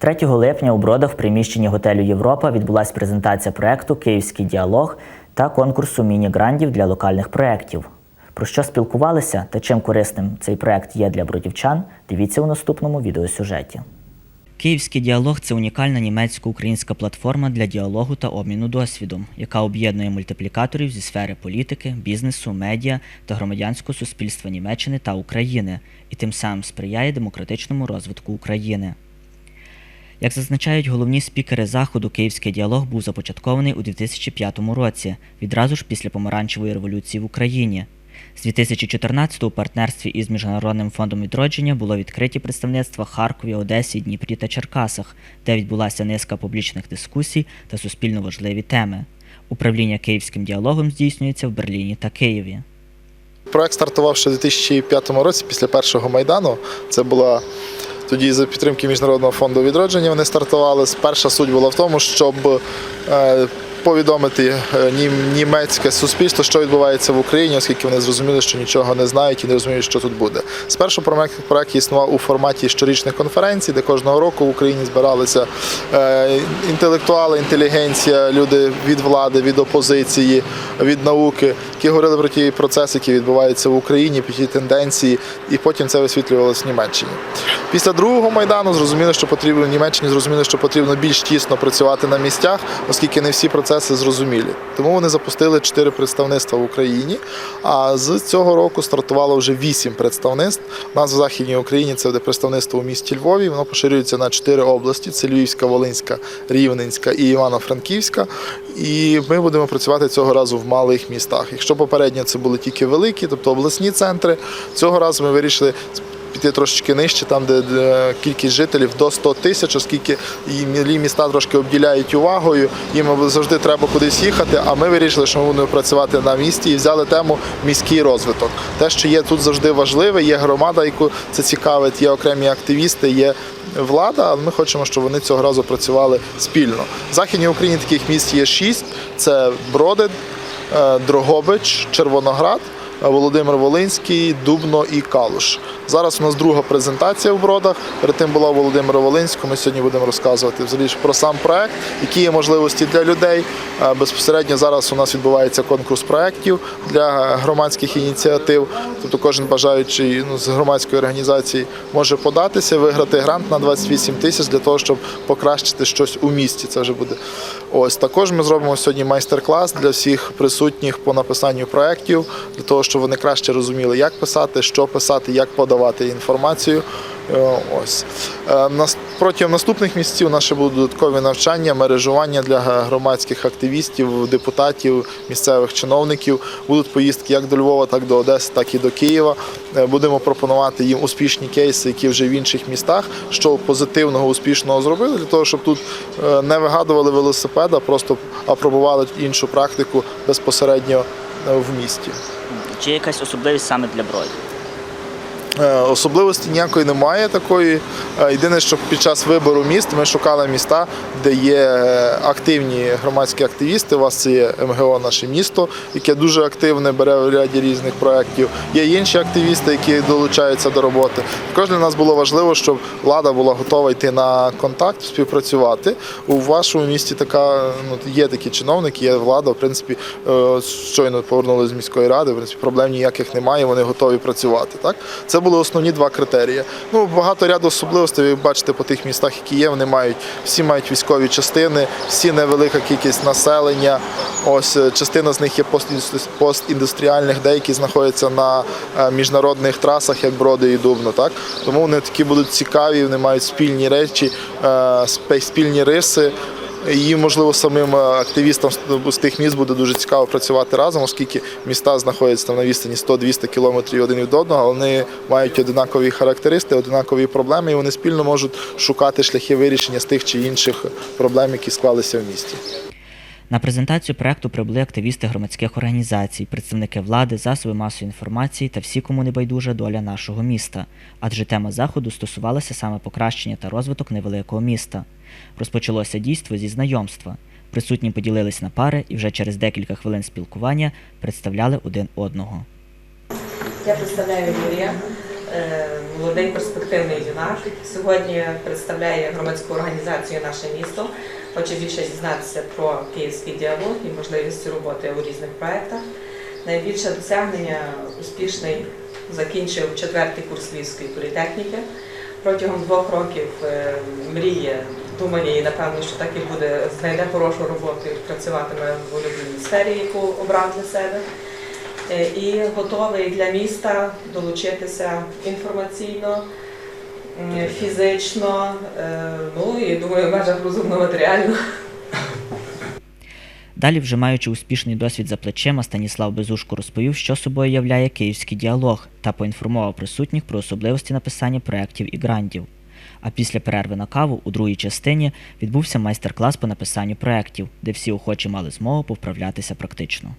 3 липня у Бродах в приміщенні готелю Європа відбулася презентація проекту Київський діалог та конкурсу міні-грандів для локальних проєктів. Про що спілкувалися та чим корисним цей проект є для бродівчан, дивіться у наступному відеосюжеті. Київський діалог це унікальна німецько-українська платформа для діалогу та обміну досвідом, яка об'єднує мультиплікаторів зі сфери політики, бізнесу, медіа та громадянського суспільства Німеччини та України і тим самим сприяє демократичному розвитку України. Як зазначають головні спікери заходу, київський діалог був започаткований у 2005 році, відразу ж після помаранчевої революції в Україні. З 2014 у партнерстві із Міжнародним фондом відродження було відкриті представництва Харкові, Одесі, Дніпрі та Черкасах, де відбулася низка публічних дискусій та суспільно важливі теми. Управління київським діалогом здійснюється в Берліні та Києві. Проект стартував ще у 2005 році після першого майдану. Це була тоді за підтримки Міжнародного фонду відродження. Вони стартували. Перша суть була в тому, щоб е, повідомити е, німецьке суспільство, що відбувається в Україні, оскільки вони зрозуміли, що нічого не знають і не розуміють, що тут буде. Спершу проект, існував у форматі щорічних конференцій, де кожного року в Україні збиралися е, інтелектуали, інтелігенція, люди від влади, від опозиції, від науки, які говорили про ті процеси, які відбуваються в Україні, про ті тенденції, і потім це висвітлювалося в Німеччині. Після другого майдану зрозуміли, що потрібно в Німеччині зрозуміли, що потрібно більш тісно працювати на місцях, оскільки не всі процеси зрозумілі. Тому вони запустили чотири представництва в Україні. А з цього року стартувало вже вісім представництв. У нас в Західній Україні це буде представництво у місті Львові. Воно поширюється на чотири області: це Львівська, Волинська, Рівненська і Івано-Франківська. І ми будемо працювати цього разу в малих містах. Якщо попередньо це були тільки великі, тобто обласні центри, цього разу ми вирішили піти трошечки нижче, там де, кількість жителів до 100 тисяч, оскільки і міста трошки обділяють увагою. Їм завжди треба кудись їхати. А ми вирішили, що ми будемо працювати на місті і взяли тему міський розвиток. Те, що є тут завжди важливе, є громада, яку це цікавить, є окремі активісти, є. Влада, але ми хочемо, щоб вони цього разу працювали спільно. В Західній Україні таких міст є шість: це Бродин, е, Дрогобич, Червоноград, Володимир Волинський, Дубно і Калуш. Зараз у нас друга презентація в Бродах. Перед тим була у Володимира Волинського. Ми сьогодні будемо розказувати взагалі про сам проект, які є можливості для людей. Безпосередньо зараз у нас відбувається конкурс проєктів для громадських ініціатив. Тобто кожен бажаючий ну, з громадської організації може податися, виграти грант на 28 тисяч для того, щоб покращити щось у місті. Це вже буде ось. Також ми зробимо сьогодні майстер-клас для всіх присутніх по написанню проєктів, для того, щоб вони краще розуміли, як писати, що писати, як подавати інформацію. Е, Ось Е, протягом наступних місяців ще будуть додаткові навчання, мережування для громадських активістів, депутатів, місцевих чиновників. Будуть поїздки як до Львова, так до Одеси, так і до Києва. Е, Будемо пропонувати їм успішні кейси, які вже в інших містах, що позитивного, успішного зробили, для того, щоб тут не вигадували велосипед, а просто апробували іншу практику безпосередньо в місті. Чи якась особливість саме для бродів? Е, Особливості ніякої немає такої. Е, Єдине, що під час вибору міст ми шукали міста, де є активні громадські активісти. У вас це є МГО наше місто, яке дуже активне, бере в ряді різних проєктів. Є інші активісти, які долучаються до роботи. Також для нас було важливо, щоб влада була готова йти на контакт, співпрацювати. У вашому місті така ну є такі чиновники, є влада. В принципі, е, щойно повернулися з міської ради. В принципі, проблем ніяких немає. Вони готові працювати. Так це були основні два критерії. Ну багато ряду особливостей. Ви бачите по тих містах, які є. Вони мають всі мають військові частини, всі невелика кількість населення. Ось е, частина з них є постіндустріальних, деякі знаходяться на е, міжнародних трасах, як Броди і Дубно. Так тому вони такі будуть цікаві. Вони мають спільні речі, е, спільні риси. І, можливо, самим е, активістам з- тих міст буде дуже цікаво працювати разом, оскільки міста знаходяться на відстані 100-200 кілометрів один від одного, але вони мають одинакові характеристики, одинакові проблеми, і вони спільно можуть шукати шляхи вирішення з тих чи інших проблем, які склалися в місті. На презентацію проекту прибули активісти громадських організацій, представники влади, засоби масової інформації та всі, кому не байдужа доля нашого міста, адже тема заходу стосувалася саме покращення та розвиток невеликого міста. Розпочалося дійство зі знайомства. Присутні поділились на пари і вже через декілька хвилин спілкування представляли один одного. Я представляю Юрія. Е, молодий перспективний юнак. Сьогодні представляє громадську організацію наше місто. Хоче більше дізнатися про київський діалог і можливості роботи у різних проєктах. Найбільше досягнення успішний закінчив четвертий курс Львівської політехніки. Протягом двох років е, мріє, думає і напевно, що так і буде, знайде хорошу роботу і працюватиме в улюбленій сфері, яку обрав для себе. Е, І готовий для міста долучитися інформаційно, фізично, е, ну і думаю, в межах розумно матеріально. Далі, вже маючи успішний досвід за плечима, Станіслав Безушко розповів, що собою являє київський діалог та поінформував присутніх про особливості написання проєктів і грантів. А після перерви на каву у другій частині відбувся майстер-клас по написанню проєктів, де всі охочі мали змогу повправлятися практично.